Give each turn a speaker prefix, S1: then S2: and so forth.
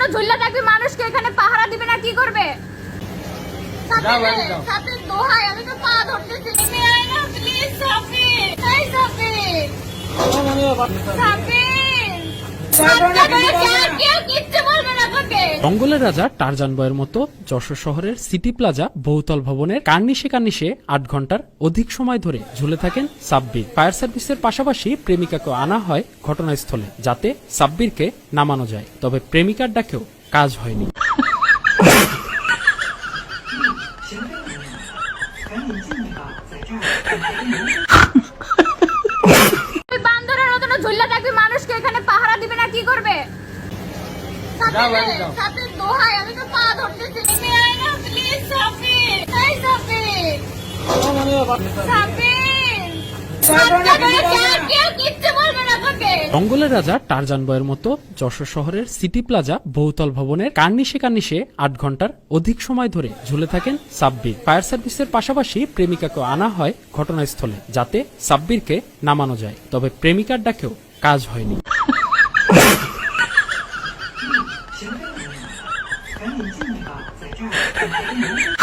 S1: জন্য ঝুল্লা থাকবে মানুষকে এখানে পাহারা দিবে না কি করবে?
S2: যাও,
S1: সাথে দোহাই আমি তো পা ধরতেছি। তুমি আয় না প্লিজ সাফির এই সাফির সাফির
S3: জঙ্গলের রাজা টারজান বয়ের মতো যশোর শহরের সিটি প্লাজা বহুতল ভবনের কার্নিশে কার্নিশে আট ঘণ্টার অধিক সময় ধরে ঝুলে থাকেন সাব্বির। ফায়ার সার্ভিসের পাশাপাশি প্রেমিকাকে আনা হয় ঘটনাস্থলে যাতে সাব্বিরকে নামানো যায়। তবে প্রেমিকার ডাকেও কাজ হয়নি।
S1: মানুষকে এখানে পাহারা দিবে না, কি করবে। সাথে দোহাই আমি তো পা ধরতেছি। তুমি আয় না প্লিজ এই
S3: জঙ্গলের রাজা টারজান বয়ের মতো যশোর শহরের সিটি প্লাজা বহুতল ভবনের কার্নিশে কার্নিশে আট ঘণ্টার অধিক সময় ধরে ঝুলে থাকেন সাব্বির। ফায়ার সার্ভিসের পাশাপাশি প্রেমিকাকে আনা হয় ঘটনাস্থলে যাতে সাব্বিরকে নামানো যায়। তবে প্রেমিকার ডাকেও কাজ হয়নি।
S4: 赶紧进去吧，在这儿。